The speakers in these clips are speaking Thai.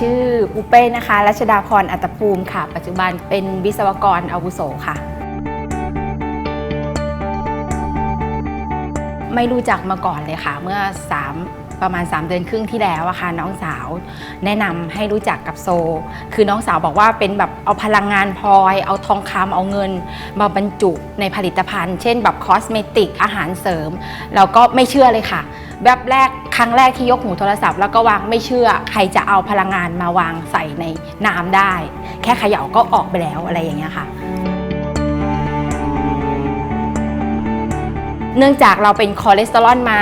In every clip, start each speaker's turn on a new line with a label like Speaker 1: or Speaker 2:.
Speaker 1: ชื่อปูเป้นะคะรัชดาพรอัตภูมิค่ะ ปัจจุบันเป็นวิศวกรอาวุโสค่ะ ไม่รู้จักมาก่อนเลยค่ะ เมื่อ 3 ประมาณ 3 เดือนครึ่งที่แล้วอะค่ะ น้องสาวแนะนำให้รู้จักกับโซ คือน้องสาวบอกว่าเป็นแบบเอาพลังงานพลอย เอาทองคำเอาเงิน มาบรรจุในผลิตภัณฑ์ เช่นแบบคอสเมติกอาหารเสริม เราก็ไม่เชื่อเลยค่ะ แบบแรกครั้งแรกที่ยกหูโทรศัพท์แล้วก็วางไม่เชื่อ ใครจะเอาพลังงานมาวางใส่ในน้ำได้ แค่เขย่าก็ออกไปแล้วอะไรอย่างเงี้ยค่ะ เนื่องจากเราเป็นคอเลสเตอรอลมา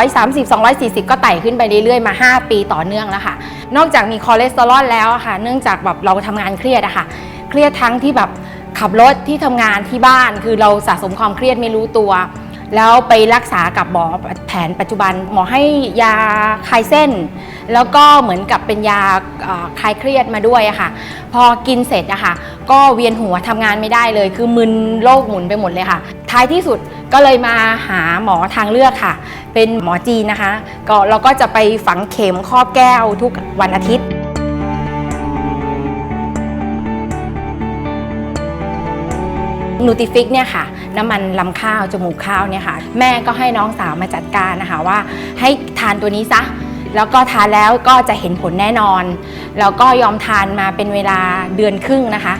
Speaker 1: 230 240 ก็ไต่ขึ้นไปเรื่อยๆ มา 5 ปีต่อเนื่องแล้วค่ะ นอกจากมีคอเลสเตอรอลแล้วค่ะ เนื่องจากแบบเราทำงานเครียดอะค่ะ เครียดทั้งที่แบบขับรถที่ทำงานที่บ้าน คือเราสะสมความเครียดไม่รู้ตัว แล้วไปรักษากับหมอแผนปัจจุบัน หมอให้ยาคลายเส้น แล้วก็เหมือนกับเป็นยาคลายเครียดมาด้วยค่ะ พอกินเสร็จอะค่ะ ก็เวียนหัวทำงานไม่ได้เลย คือมึนโลกหมุนไปหมดเลยค่ะ ท้ายที่สุดก็เลยมาหาหมอทางเลือกค่ะ เป็นหมอจีนนะคะ ก็เราก็จะไปฝังเข็มครอบแก้วทุกวันอาทิตย์นูติฟิกเนี่ยค่ะ น้ำมันลำข้าวจมูกข้าวเนี่ยค่ะ แม่ก็ให้น้องสาวมาจัดการนะคะว่า ให้ทานตัวนี้ซะแล้วก็ทานแล้วก็จะเห็นผลแน่นอน แล้วก็ยอมทานมาเป็นเวลาเดือนครึ่งนะคะ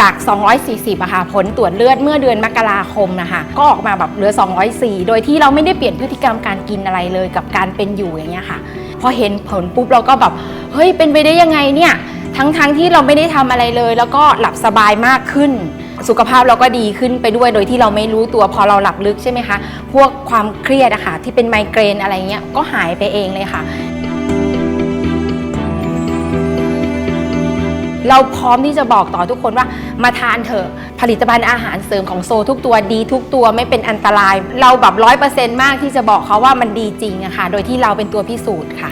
Speaker 1: จาก 240อะค่ะ ผลตรวจเลือดเมื่อเดือนมกราคมนะคะ ก็ออกมาแบบเหลือ 204 โดยที่เราไม่ได้เปลี่ยนพฤติกรรมการกินอะไรเลยกับการเป็นอยู่อย่างเงี้ยค่ะ พอเห็นผลปุ๊บเราก็แบบ เฮ้ย เป็นไปได้ยังไงเนี่ย ทั้งๆทที่เราไม่ได้ทำอะไรเลย แล้วก็หลับสบายมากขึ้น สุขภาพเราก็ดีขึ้นไปด้วยโดยที่เราไม่รู้ตัวพอเราหลับลึกใช่ไหมคะ พวกความเครียดอะค่ะที่เป็นไมเกรนอะไรเงี้ยก็หายไปเองเลยค่ะ เราพร้อมที่จะบอกต่อทุกคนว่ามาทานเถอะผลิตภัณฑ์อาหารเสริมของโซทุกตัวดีทุกตัวไม่เป็นอันตราย เราแบบร้อยเปอร์เซ็นต์มากที่จะบอกเขาว่ามันดีจริงอะค่ะ โดยที่เราเป็นตัวพิสูจน์ค่ะ